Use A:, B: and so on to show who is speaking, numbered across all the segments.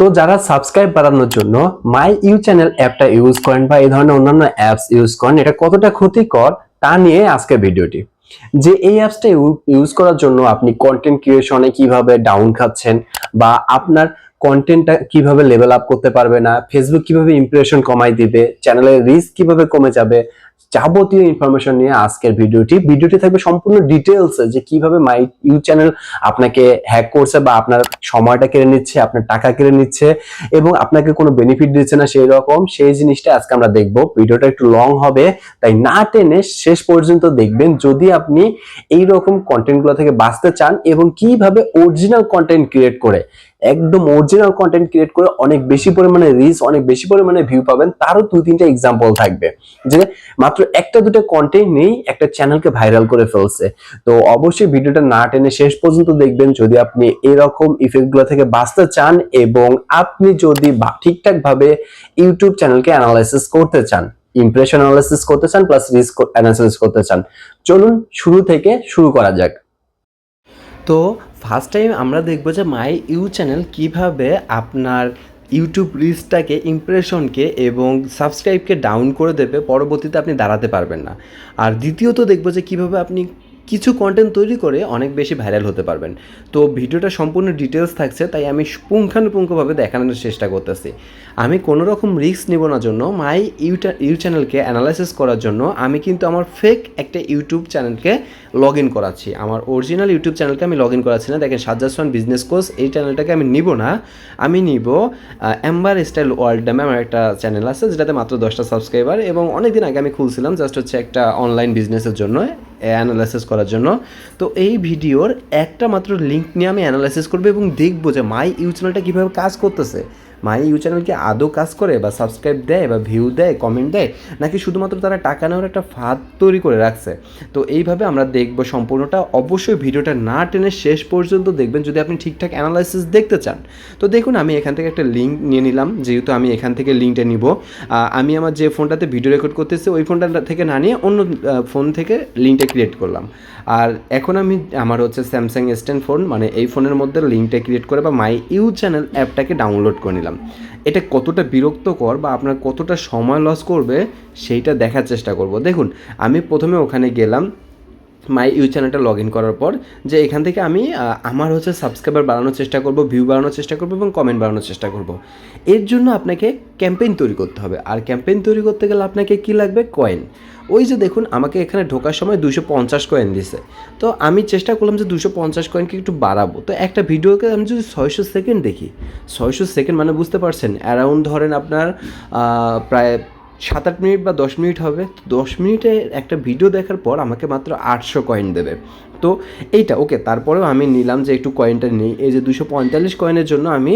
A: তো যারা সাবস্ক্রাইব বাড়ানোর জন্য মাই ইউ চ্যানেল অ্যাপটা ইউজ করেন বা এই ধরনের অন্যান্য অ্যাপস ইউজ করেন, এটা কতটা ক্ষতিকর তা নিয়ে আজকে ভিডিওটি যে এই অ্যাপসটা ইউজ করার জন্য আপনি কন্টেন্ট ক্রিয়েশনে কীভাবে ডাউন খাচ্ছেন বা আপনার কন্টেন্টটা কীভাবে লেভেল আপ করতে পারবে না ফেসবুক কীভাবে ইমপ্রেশন কমাই দিবে চ্যানেলের রিস্ক কীভাবে কমে যাবে, যাবতীয় ইনফরমেশন নিয়ে আজকের ভিডিওটি ভিডিওটি থাকবে সম্পূর্ণ ডিটেলস যে কীভাবে মাই ইউ চ্যানেল আপনাকে হ্যাক করছে বা আপনার সময়টা কেড়ে নিচ্ছে, আপনার টাকা কেড়ে নিচ্ছে এবং আপনাকে কোনো বেনিফিট দিচ্ছে না সেই রকম, সেই জিনিসটা আজকে আমরা দেখব। ভিডিওটা একটু লং হবে, তাই না টেনে শেষ পর্যন্ত দেখবেন যদি আপনি এই রকম কন্টেন্টগুলো থেকে বাঁচতে চান এবং কীভাবে অরিজিনাল কন্টেন্ট ক্রিয়েট করে একদম অরিজিনাল কন্টেন্ট ক্রিয়েট করে অনেক বেশি পরিমাণে রিচ অনেক বেশি পরিমাণে ভিউ পাবেন। তারও দুই তিনটা এক্সাম্পল থাকবে। যে মাত্র একটা, দুটো কন্টেন্ট নেই একটা চ্যানেলকে ভাইরাল করে ফেলছে। তো অবশ্যই ভিডিওটা না টেনে শেষ পর্যন্ত দেখবেন যদি আপনি এরকম ইফেক্টগুলো থেকে বাঁচতে চান এবং আপনি যদি বা- ঠিকঠাক ভাবে ইউটিউব চ্যানেলকে অ্যানালাইসিস করতে চান ইমপ্রেশন অ্যানালাইসিস করতে চান প্লাস রিস্ক অ্যানালাইসিস করতে চান। চলুন শুরু থেকে শুরু করা যাক। তো ফার্স্ট টাইম আমরা দেখব যে মাই ইউ চ্যানেল কীভাবে আপনার ইউটিউব রিচটাকে ইমপ্রেশনকে এবং সাবস্ক্রাইবকে ডাউন করে দেবে, পরবর্তীতে আপনি দাঁড়াতে পারবেন না। আর দ্বিতীয়ত দেখব যে কীভাবে আপনি কিছু কন্টেন্ট তৈরি করে অনেক বেশি ভাইরাল হতে পারবেন। তো ভিডিওটা সম্পূর্ণ ডিটেলস থাকছে, তাই আমি পুঙ্খানুপুঙ্খভাবে দেখানোর চেষ্টা করতেছি। আমি কোনো রকম রিস্ক নেব না জন্য মাই ইউ চ্যানেলকে অ্যানালাইসিস করার জন্য আমি কিন্তু আমার ফেক একটা ইউটিউব চ্যানেলকে লগ ইন করাচ্ছি। আমার অরিজিনাল ইউটিউব চ্যানেলকে আমি লগ ইন করাচ্ছি না। দেখেন, সাজ্জাদ খান বিজনেস কোর্স এই চ্যানেলটাকে আমি নিব না। আমি নিব অ্যাম্বার স্টাইল ওয়ার্ল্ড নামে আমার একটা চ্যানেল আছে, যেটাতে মাত্র দশটা সাবস্ক্রাইবার এবং অনেক দিন আগে আমি খুলছিলাম জাস্ট হচ্ছে একটা অনলাইন বিজনেসের জন্য। অ্যানালাইসিস করার জন্য। তো এই ভিডিওর একটা মাত্র লিঙ্ক নিয়ে আমি অ্যানালাইসিস করব এবং দেখব যে মাই ইউ চ্যানেলটা কীভাবে কাজ করতেছে। মাই ইউ চ্যানেল কি আদৌ কাজ করে বা সাবস্ক্রাইব দেয় বা ভিউ দেয় কমেন্ট দেয়, নাকি শুধুমাত্র তারা টাকা নেওয়ার একটা ফাঁদ তৈরি করে রাখছে? তো এইভাবে আমরা দেখব সম্পূর্ণটা। অবশ্যই ভিডিওটা না টেনে শেষ পর্যন্ত দেখবেন যদি আপনি ঠিকঠাক অ্যানালাইসিস দেখতে চান। তো দেখুন, আমি এখান থেকে একটা লিঙ্ক নিয়ে নিলাম, যেহেতু আমি এখান থেকে লিঙ্কটা নিব। আমি আমার যে ফোনটাতে ভিডিও রেকর্ড করতেছি, ওই ফোনটা থেকে না নিয়ে অন্য ফোন থেকে লিঙ্কটা ক্রিয়েট করলাম। আর এখন আমি, আমার হচ্ছে স্যামসাং এস ফোন মানে এই ফোনের মধ্যে লিঙ্কটা ক্রিয়েট করে বা মাই ইউ চ্যানেল অ্যাপটাকে ডাউনলোড করে নিলাম। এটা কতটা বিরক্তকর বা আপনার কতটা সময় লস করবে, সেইটা দেখার চেষ্টা করব। দেখুন, আমি প্রথমে ওখানে গেলাম মাই ইউ চ্যানেলটা লগ ইন করার পর যে এখান থেকে আমি আমার হচ্ছে সাবস্ক্রাইবার বাড়ানোর চেষ্টা করব ভিউ বাড়ানোর চেষ্টা করব এবং কমেন্ট বাড়ানোর চেষ্টা করব। এর জন্য আপনাকে ক্যাম্পেইন তৈরি করতে হবে। আর ক্যাম্পেইন তৈরি করতে গেলে আপনাকে কি লাগবে? কয়েন ওই যে দেখুন, আমাকে এখানে ঢোকার সময় দুশো পঞ্চাশ কয়েন দিছে। তো আমি চেষ্টা করলাম যে দুশো পঞ্চাশ কয়েনকে একটু বাড়াবো। তো একটা ভিডিওকে আমি যদি ছয়শো সেকেন্ড দেখি, ছয়শো সেকেন্ড মানে বুঝতে পারছেন অ্যারাউন্ড ধরেন আপনার প্রায় সাত আট মিনিট বা দশ মিনিট হবে। দশ মিনিটের একটা ভিডিও দেখার পর আমাকে মাত্র আটশো কয়েন দেবে। তো এইটা ওকে তারপরেও আমি নিলাম যে একটু কয়েনটা নিই। এই যে দুশো পঁয়তাল্লিশ কয়েনের জন্য আমি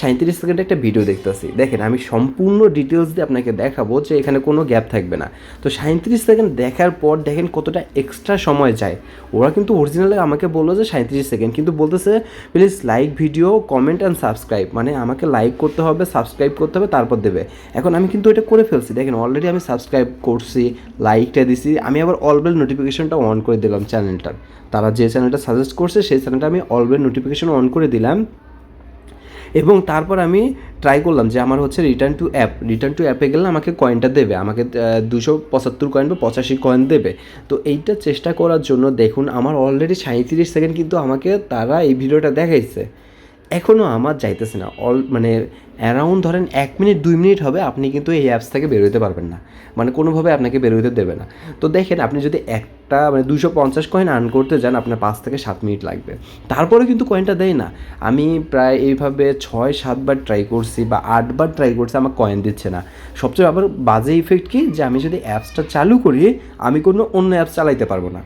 A: সাঁত্রিশ সেকেন্ডে একটা ভিডিও দেখতেছি। দেখেন, আমি সম্পূর্ণ ডিটেলস দিয়ে আপনাকে দেখাবো যে এখানে কোনো গ্যাপ থাকবে না। তো সাঁত্রিশ সেকেন্ড দেখার পর দেখেন কতটা এক্সট্রা সময় যায়। ওরা কিন্তু অরিজিনালি আমাকে বলল যে সাঁত্রিশ সেকেন্ড, কিন্তু বলতেছে please like video comment and subscribe মানে আমাকে লাইক করতে হবে সাবস্ক্রাইব করতে হবে, তারপর দেবে। এখন আমি কিন্তু এটা করে ফেলছি। দেখেন অলরেডি আমি সাবস্ক্রাইব করছি লাইকটা দিছি। আমি আবার অলবেল নোটিফিকেশনটা অন করে দিলাম চ্যানেলটার তারা যে চ্যানেলটা সাজেস্ট করছে, সেই চ্যানেলটা আমি অলরেডি নোটিফিকেশন অন করে দিলাম। এবং তারপর আমি ট্রাই করলাম যে আমার হচ্ছে return to app return to অ্যাপে গেলে আমাকে কয়েনটা দেবে। আমাকে দুশো পঁচাত্তর কয়েন বা পঁচাশি কয়েন দেবে। তো এইটা চেষ্টা করার জন্য দেখুন, আমার অলরেডি সাঁত্রিশ সেকেন্ড কিন্তু আমাকে তারা এই ভিডিওটা দেখাইছে। এখনও আমার যাইতেছে না। অল মানে অ্যারাউন্ড ধরেন এক মিনিট, দুই মিনিট হবে আপনি কিন্তু এই অ্যাপস থেকে বেরোতে পারবেন না। মানে কোনোভাবে আপনাকে বেরোতে দেবে না। তো দেখেন, আপনি যদি একটা মানে দুশো পঞ্চাশ কয়েন আর্ন করতে যান, আপনার পাঁচ থেকে সাত মিনিট লাগবে। তারপরে কিন্তু কয়েনটা দেয় না। আমি প্রায় এইভাবে ছয় সাতবার ট্রাই করছি বা আটবার ট্রাই করছি, আমার কয়েন দিচ্ছে না। সবচেয়ে আবার বাজে ইফেক্ট কি? যে আমি যদি অ্যাপসটা চালু করি, আমি কোনো অন্য অ্যাপস চালাইতে পারব না।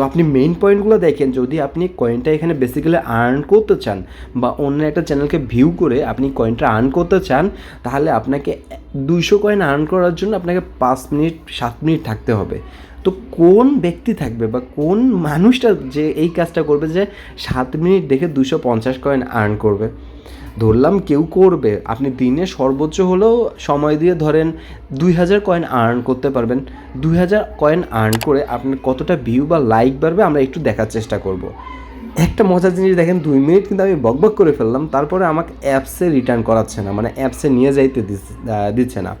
A: তো আপনি মেইন পয়েন্টগুলো দেখেন, যদি আপনি কয়েনটা এখানে বেসিক্যালি আর্ন করতে চান বা অন্য একটা চ্যানেলকে ভিউ করে আপনি কয়েনটা আর্ন করতে চান, তাহলে আপনাকে দুইশো কয়েন আর্ন করার জন্য আপনাকে পাঁচ মিনিট, সাত মিনিট থাকতে হবে। তো কোন ব্যক্তি থাকবে বা কোন মানুষটা যে এই কাজটা করবে যে সাত মিনিট দেখে দুশো পঞ্চাশ কয়েন আর্ন করবে? ধরলাম কেউ করবে। আপনি দিনে সর্বোচ্চ হলেও সময় দিয়ে ধরেন দুই হাজার কয়েন আর্ন করতে পারবেন। দুই হাজার কয়েন আর্ন করে আপনার কতটা ভিউ বা লাইক বাড়বে আমরা একটু দেখার চেষ্টা করব। একটা মজার জিনিস দেখেন, দুই মিনিট কিন্তু আমি বকবক করে ফেললাম। তারপরে আমাকে অ্যাপসে রিটার্ন করাচ্ছে না মানে অ্যাপসে নিয়ে যাইতে দিচ্ছে না।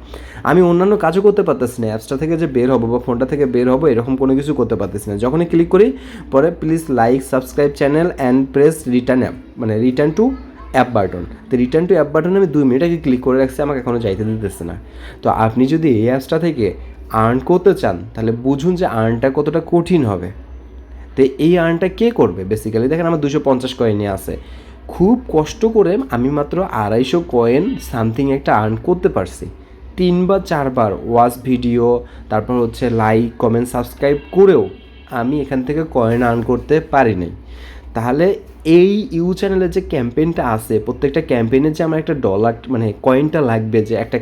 A: আমি অন্যান্য কাজও করতে পারতেছি না অ্যাপসটা থেকে যে বের হব বা ফোনটা থেকে বের হব এরকম কোনো কিছু করতে পারতেছি না। যখনই ক্লিক করি, পরে please like subscribe channel and press return app মানে রিটার্ন টু অ্যাপ বাটন তো রিটার্ন টু অ্যাপ বাটনে আমি দুই মিনিট আগে ক্লিক করে রাখছি, আমাকে এখনও যাইতে দিতেছে না। তো আপনি যদি এই অ্যাপসটা থেকে আর্ন করতে চান, তাহলে বুঝুন যে আর্নটা কতটা কঠিন হবে। তো এই আর্নটা কে করবে? বেসিক্যালি দেখেন আমার দুশো পঞ্চাশ কয়েনই আছে। খুব কষ্ট করে আমি মাত্র আড়াইশো কয়েন সামথিং একটা আর্ন করতে পারছি। তিন বা চারবার ওয়াচ ভিডিও তারপর হচ্ছে লাইক কমেন্ট সাবস্ক্রাইব করেও আমি এখান থেকে কয়েন আর্ন করতে পারিনি তাহলে এই ইউ চ্যানেলের যে ক্যাম্পেইনটা আছে, প্রত্যেকটা ক্যাম্পেইনে যে আমার একটা ডলার মানে কয়েনটা লাগবে যে একটা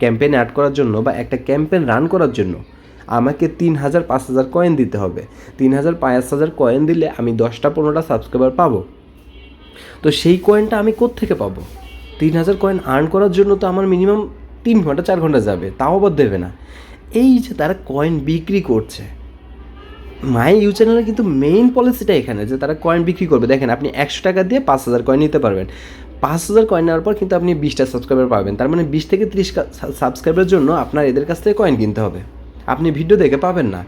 A: ক্যাম্পেইন অ্যাড করার জন্য বা একটা ক্যাম্পেইন রান করার জন্য, আমাকে তিন হাজার, পাঁচ হাজার কয়েন দিতে হবে। তিন হাজার, পাঁচ হাজার কয়েন দিলে আমি দশটা, পনেরোটা সাবস্ক্রাইবার পাবো। তো সেই কয়েনটা আমি কোত্থেকে পাবো? তিন হাজার কয়েন আর্ন করার জন্য তো আমার মিনিমাম তিন ঘণ্টা, চার ঘণ্টা যাবে, তাও আবার দেবে না। এই যে তারা কয়েন বিক্রি করছে মাই ইউ চ্যানেলের কিন্তু মেইন পলিসিটা এখানে যে তারা কয়েন বিক্রি করবে। দেখেন, আপনি একশো টাকা দিয়ে পাঁচ হাজার কয়েন নিতে পারবেন। পাঁচ হাজার কয়েন নেওয়ার পর কিন্তু আপনি বিশটা সাবস্ক্রাইবার পাবেন। তার মানে বিশ থেকে ত্রিশ সাবস্ক্রাইবারের জন্য আপনার এদের কাছ থেকে কয়েন কিনতে হবে। আপনি ভিডিও দেখে পাবেন না।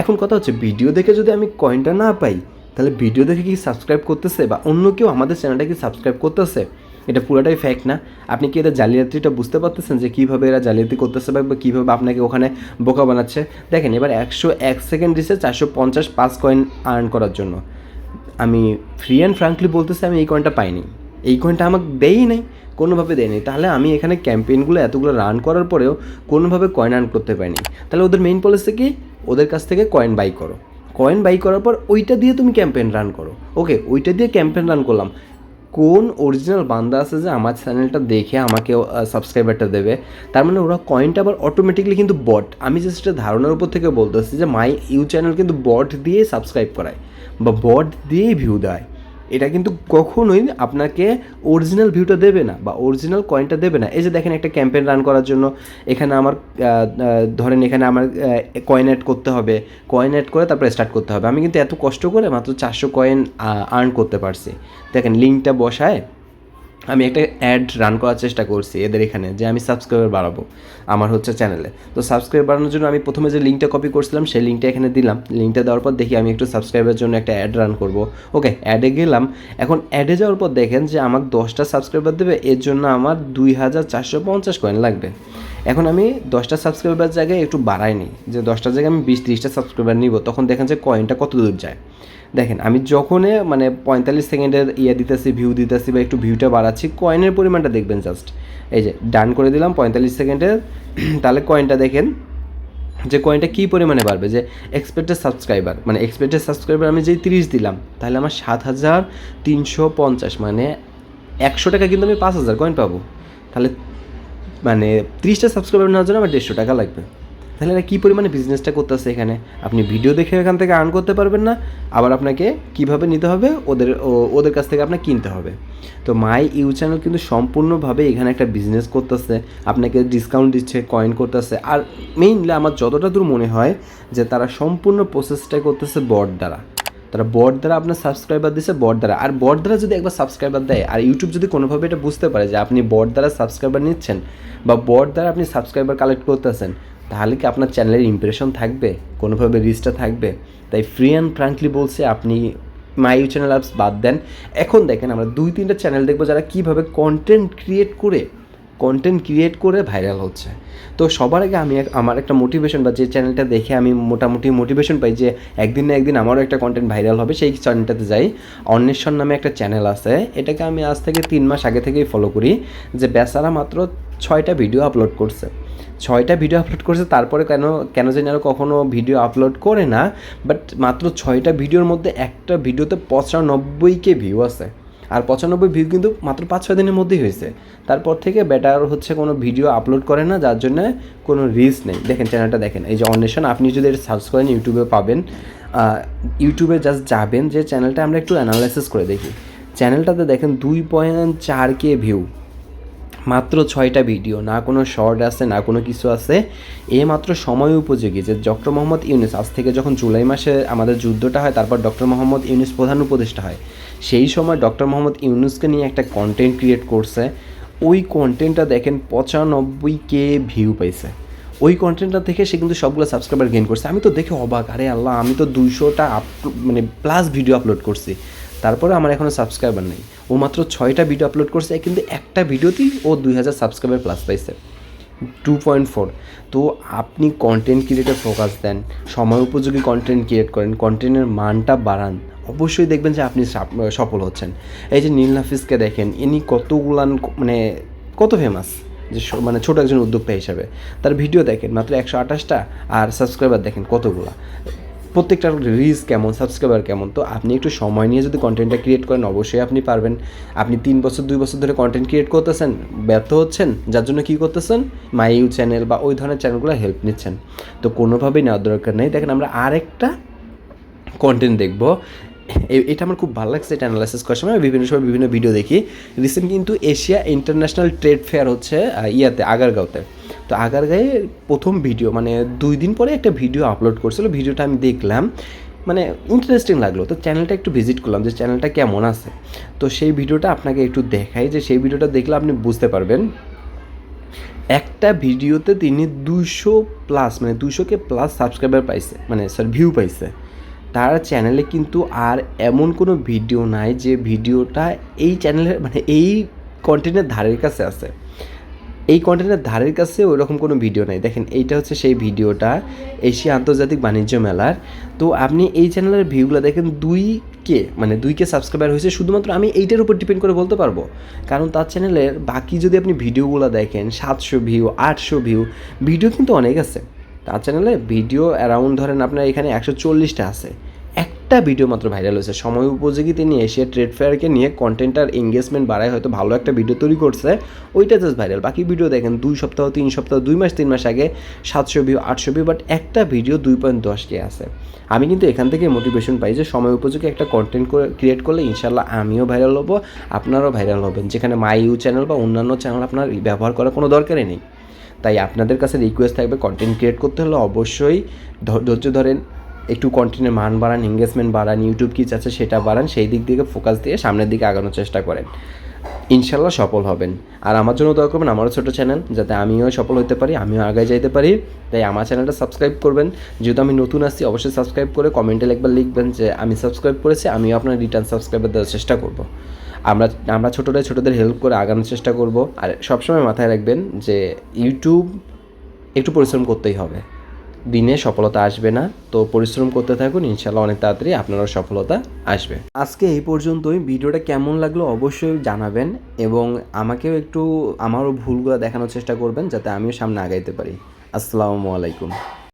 A: এখন কথা হচ্ছে ভিডিও দেখে যদি আমি কয়েনটা না পাই, তাহলে ভিডিও দেখে কি সাবস্ক্রাইব করতেছে বা অন্য কেউ আমাদের চ্যানেলটা কি সাবস্ক্রাইব করতেছে? এটা পুরোটাই ফ্যাক না। আপনি কি এদের জালিয়াতিটা বুঝতে পারতেছেন যে কীভাবে এরা জালিয়াতি করতেছে বা কীভাবে আপনাকে ওখানে বোকা বানাচ্ছে? দেখেন, এবার একশো এক সেকেন্ড দিচ্ছে চারশো পঞ্চাশ পাঁচ কয়েন আর্ন করার জন্য। আমি ফ্রি অ্যান্ড ফ্রাঙ্কলি বলতেছি, আমি এই কয়েনটা পাইনি। এই কয়েনটা আমাকে দেয়ই নাই, কোনোভাবে দেয়নি। তাহলে আমি এখানে ক্যাম্পেইনগুলো এতগুলো রান করার পরেও কোনোভাবে কয়েন আর্ন করতে পারিনি। তাহলে ওদের মেইন পলিসি কি? ওদের কাছ থেকে কয়েন বাই করো। কয়েন বাই করার পর ওইটা দিয়ে তুমি ক্যাম্পেইন রান করো। ওকে ওইটা দিয়ে ক্যাম্পেইন রান করলাম। কোন অরিজিনাল বান্দা আছে যে আমার চ্যানেলটা দেখে আমাকে সাবস্ক্রাইবারটা দেবে? তার মানে ওরা কয়েনটা আবার অটোমেটিকলি কিন্তু বট আমি জাস্ট ধারণার উপর থেকে বলতেছি যে মাই ইউ চ্যানেল কিন্তু বট দিয়ে সাবস্ক্রাইব করায় বা বট দিয়েই ভিউ দেয়। এটা কিন্তু কখনোই আপনাকে অরিজিনাল ভিউটা দেবে না বা অরিজিনাল কয়েনটা দেবে না। এই যে দেখেন একটা ক্যাম্পেন রান করার জন্য এখানে আমার ধরেন এখানে আমার কয়েন অ্যাড করতে হবে। কয়েন অ্যাড করে তারপরে স্টার্ট করতে হবে। আমি কিন্তু এত কষ্ট করে মাত্র চারশো কয়েন আর্ন করতে পারছি। দেখেন লিঙ্কটা বসায় আমি একটা অ্যাড রান করার চেষ্টা করছি এদের এখানে যে আমি সাবস্ক্রাইবার বাড়াবো আমার হচ্ছে চ্যানেলে তো সাবস্ক্রাইব বাড়ানোর জন্য আমি প্রথমে যে লিঙ্কটা কপি করছিলাম, সেই লিঙ্কটা এখানে দিলাম। লিঙ্কটা দেওয়ার পর দেখি আমি একটু সাবস্ক্রাইবের জন্য একটা অ্যাড রান করব। ওকে অ্যাডে গেলাম। এখন অ্যাডে যাওয়ার পর দেখেন যে আমার দশটা সাবস্ক্রাইবার দেবে, এর জন্য আমার দুই হাজার চারশো পঞ্চাশ কয়েন লাগবে। এখন আমি দশটা সাবস্ক্রাইবার জায়গায় একটু বাড়াই নিই যে দশটার জায়গায় আমি বিশ ত্রিশটা সাবস্ক্রাইবার নিব, তখন দেখেন যে কয়েনটা কত দূর যায়। দেখেন, আমি যখনই মানে পঁয়তাল্লিশ সেকেন্ডের ইয়ে দিতেছি ভিউ দিতেছি বা একটু ভিউটা বাড়াচ্ছি কয়েনের পরিমাণটা দেখবেন জাস্ট এই যে ডান করে দিলাম পঁয়তাল্লিশ সেকেন্ডের তাহলে কয়েনটা দেখেন, যে কয়েনটা কী পরিমাণে বাড়বে, যে এক্সপেক্টেড সাবস্ক্রাইবার মানে এক্সপেক্টেড সাবস্ক্রাইবার আমি যেই তিরিশ দিলাম, তাহলে আমার সাত হাজার তিনশো পঞ্চাশ মানে একশো টাকা কিন্তু আমি পাঁচ হাজার কয়েন পাবো। তাহলে মানে ত্রিশটা সাবস্ক্রাইবার নেওয়ার জন্য আমার দেড়শো টাকা লাগবে। তাহলে এরা কী পরিমাণে বিজনেসটা করতেছে এখানে? আপনি ভিডিও দেখে এখান থেকে আর্ন করতে পারবেন না, আবার আপনাকে কীভাবে নিতে হবে? ওদের ওদের কাছ থেকে আপনাকে কিনতে হবে। তো মাই ইউ চ্যানেল কিন্তু সম্পূর্ণভাবে এখানে একটা বিজনেস করতেছে, আপনাকে ডিসকাউন্ট দিচ্ছে কয়েন করতেছে। আর মেইনলি আমার যতটা দূর মনে হয় যে তারা সম্পূর্ণ প্রসেসটা করতেছে বট দ্বারা। তারা বট দ্বারা আপনার সাবস্ক্রাইবার দিচ্ছে বট দ্বারা। আর বট দ্বারা যদি একবার সাবস্ক্রাইবার দেয়, আর ইউটিউব যদি কোনোভাবে এটা বুঝতে পারে যে আপনি বট দ্বারা সাবস্ক্রাইবার নিচ্ছেন বা বট দ্বারা আপনি সাবস্ক্রাইবার কালেক্ট করতেছেন, তাহলে কি আপনার চ্যানেলের ইমপ্রেশন থাকবে? কোনোভাবে রিচটা থাকবে? তাই ফ্রি অ্যান্ড ফ্র্যাঙ্কলি বলছে, আপনি মাই ইউ চ্যানেল অ্যাপস বাদ দেন। এখন দেখেন আমরা দুই তিনটা চ্যানেল দেখব যারা কীভাবে কন্টেন্ট ক্রিয়েট করে কন্টেন্ট ক্রিয়েট করে ভাইরাল হচ্ছে। তো সবার আগে আমি আমার একটা মোটিভেশন বা যে চ্যানেলটা দেখে আমি মোটামুটি মোটিভেশন পাই যে একদিন না একদিন আমারও একটা কন্টেন্ট ভাইরাল হবে, সেই চ্যানেলটাতে যাই। অন্বেষণ নামে একটা চ্যানেল আছে। এটাকে আমি আজ থেকে তিন মাস আগে থেকেই ফলো করি যে বেচারা মাত্র ছয়টা ভিডিও আপলোড করছে। ছয়টা ভিডিও আপলোড করছে, তারপরে কেন কেন জানি আরও কখনও ভিডিও আপলোড করে না বাট মাত্র ছয়টা ভিডিওর মধ্যে একটা ভিডিওতে পঁচানব্বইকে ভিউ আছে। আর পঁচানব্বই ভিউ কিন্তু মাত্র পাঁচ, ছয় দিনের মধ্যেই হয়েছে। তারপর থেকে বেটার হচ্ছে কোনো ভিডিও আপলোড করে না, যার জন্য কোনো রিস্ক নেই। দেখেন চ্যানেলটা দেখেন। এই যে অন্বেষণ আপনি যদি এটা সার্চ করেন ইউটিউবে পাবেন। ইউটিউবে জাস্ট যাবেন, যে চ্যানেলটা আমরা একটু অ্যানালাইসিস করে দেখি। চ্যানেলটাতে দেখেন দুই পয়েন্ট চার কে ভিউ মাত্র ছয়টা ভিডিও না কোনো শর্ট আছে, না কোনো কিছু আছে। এ মাত্র সময় উপযোগী যে ডক্টর মোহাম্মদ ইউনুস আজ থেকে যখন জুলাই মাসে আমাদের যুদ্ধটা হয়, তারপর ডক্টর মোহাম্মদ ইউনুস প্রধান উপদেষ্টা হয়। সেই সময় ডক্টর মোহাম্মদ ইউনুসকে নিয়ে একটা কন্টেন্ট ক্রিয়েট করছে। ওই কন্টেন্টটা দেখেন পঁচানব্বই কে ভিউ পাইছে। ওই কন্টেন্টটা দেখে সে কিন্তু সবগুলো সাবস্ক্রাইবার গেইন করছে। আমি তো দেখে অবাক, আরে আল্লাহ, আমি তো দুইশোটা আপ মানে প্লাস ভিডিও আপলোড করছি। তারপরে আমার এখনও সাবস্ক্রাইবার নেই। ও মাত্র ছয়টা ভিডিও আপলোড করছে, কিন্তু একটা ভিডিওতেই ও দুই হাজার সাবস্ক্রাইবার প্লাস পাইছে। টু পয়েন্ট ফোর তো আপনি কন্টেন্ট ক্রিয়েটে ফোকাস দেন, সময় উপযোগী কন্টেন্ট ক্রিয়েট করেন কন্টেন্টের মানটা বাড়ান। অবশ্যই দেখবেন যে আপনি সফল হচ্ছেন। এই যে নীল নাফিসকে দেখেন, ইনি কতগুলান মানে কত ফেমাস যে মানে ছোটো একজন উদ্যোক্তা হিসাবে। তার ভিডিও দেখেন, মাত্র একশো আঠাশটা, আর সাবস্ক্রাইবার দেখেন কতগুলা। প্রত্যেকটার রিচ কেমন সাবস্ক্রাইবার কেমন, তো আপনি একটু সময় নিয়ে যদি কন্টেন্টটা ক্রিয়েট করেন, অবশ্যই আপনি পারবেন। আপনি তিন বছর, দুই বছর ধরে কন্টেন্ট ক্রিয়েট করতেছেন, ব্যর্থ হচ্ছেন, যার জন্য কী করতেছেন? মাই ইউ চ্যানেল বা ওই ধরনের চ্যানেলগুলো হেল্প নিচ্ছেন। তো কোনোভাবেই নেওয়ার দরকার নেই। দেখেন আমরা আরেকটা কন্টেন্ট দেখব। এটা আমার খুব ভালো লাগছে এটা অ্যানালাইসিস করার সময়। বিভিন্ন সময় বিভিন্ন ভিডিও দেখি। রিসেন্ট কিন্তু এশিয়া ইন্টারন্যাশনাল ট্রেড ফেয়ার হচ্ছে ইয়াতে, আগারগাঁওতে। তো আগারগাঁয়ে প্রথম ভিডিও মানে দুই দিন পরে একটা ভিডিও আপলোড করছিল। ভিডিওটা আমি দেখলাম। মানে ইন্টারেস্টিং লাগল। তো চ্যানেলটা একটু ভিজিট করলাম যে চ্যানেলটা কেমন আছে। তো সেই ভিডিওটা আপনাকে একটু দেখাই যে সেই ভিডিওটা দেখলে আপনি বুঝতে পারবেন। একটা ভিডিওতে তিনি দুশো প্লাস মানে দুশোকে প্লাস সাবস্ক্রাইবার পাইছে। মানে স্যার ভিউ পাইছে। তার চ্যানেলে কিন্তু আর এমন কোনো ভিডিও নাই যে ভিডিওটা এই চ্যানেলের মানে এই কন্টেন্টের ধারের কাছে আছে। এই কন্টেন্টের ধারের কাছে ওই রকম কোনো ভিডিও নাই। দেখেন, এইটা হচ্ছে সেই ভিডিওটা এশিয়া আন্তর্জাতিক বাণিজ্য মেলার। তো আপনি এই চ্যানেলের ভিউগুলো দেখেন দুই কে মানে দুই কে সাবস্ক্রাইবার হয়েছে, শুধুমাত্র আমি এইটার উপর ডিপেন্ড করে বলতে পারব। কারণ তার চ্যানেলের বাকি যদি আপনি ভিডিওগুলো দেখেন, সাতশো ভিউ আটশো ভিউ ভিডিও কিন্তু অনেক আছে। তার চ্যানেলে ভিডিও অ্যারাউন্ড ধরেন আপনার এখানে একশো চল্লিশটা আছে। একটা ভিডিও মাত্র ভাইরাল হয়েছে। সময় উপযোগী তিনি এশিয়া ট্রেড ফেয়ারকে নিয়ে কন্টেন্টার এঙ্গেজমেন্ট বাড়ায় হয়তো ভালো একটা ভিডিও তৈরি করছে। ওইটা জাস্ট ভাইরাল বাকি ভিডিও দেখেন, দুই সপ্তাহ, তিন সপ্তাহ, দুই মাস, তিন মাস আগে সাতশো ভিউ আটশো ভিউ বাট একটা ভিডিও দুই পয়েন্ট দশ কে আছে। আমি কিন্তু এখান থেকে মোটিভেশন পাই যে সময় উপযোগী একটা কন্টেন্ট করে ক্রিয়েট করলে ইনশাল্লাহ আমিও ভাইরাল হব, আপনারাও ভাইরাল হবেন। যেখানে মাই ইউ চ্যানেল বা অন্যান্য চ্যানেল আপনার ব্যবহার করার কোনো দরকারই নেই। তাই আপনাদের কাছে রিকোয়েস্ট থাকবে কন্টেন্ট ক্রিয়েট করতে হলে অবশ্যই ধৈর্য ধরেন, একটু কন্টেন্টের মান বাড়ান এঙ্গেজমেন্ট বাড়ান ইউটিউব কি চাচ্ছে সেটা বাড়ান, সেই দিক থেকে ফোকাস দিয়ে সামনের দিকে আগানোর চেষ্টা করেন। ইনশাল্লাহ সফল হবেন। আর আমার জন্য দোয়া করবেন আমারও ছোটো চ্যানেল যাতে আমিও সফল হতে পারি, আমিও আগে যাইতে পারি। তাই আমার চ্যানেলটা সাবস্ক্রাইব করবেন। যেহেতু আমি নতুন আসছি, অবশ্যই সাবস্ক্রাইব করে কমেন্টে একবার লিখবেন যে, আমি সাবস্ক্রাইব করেছি, আমিও আপনার রিটার্ন সাবস্ক্রাইবার দেওয়ার চেষ্টা করব। আমরা আমরা ছোটোরা ছোটোদের হেল্প করে আগানোর চেষ্টা করব। আর সবসময় মাথায় রাখবেন যে ইউটিউব একটু পরিশ্রম করতেই হবে। দিনে সফলতা আসবে না। তো পরিশ্রম করতে থাকুন ইনশাল্লাহ অনেক তাড়াতাড়ি আপনারও সফলতা আসবে। আজকে এই পর্যন্তই। ভিডিওটা কেমন লাগল অবশ্যই জানাবেন এবং আমাকেও একটু, আমারও ভুলগুলো দেখানোর চেষ্টা করবেন যাতে আমিও সামনে আগাইতে পারি। আসসালামু আলাইকুম।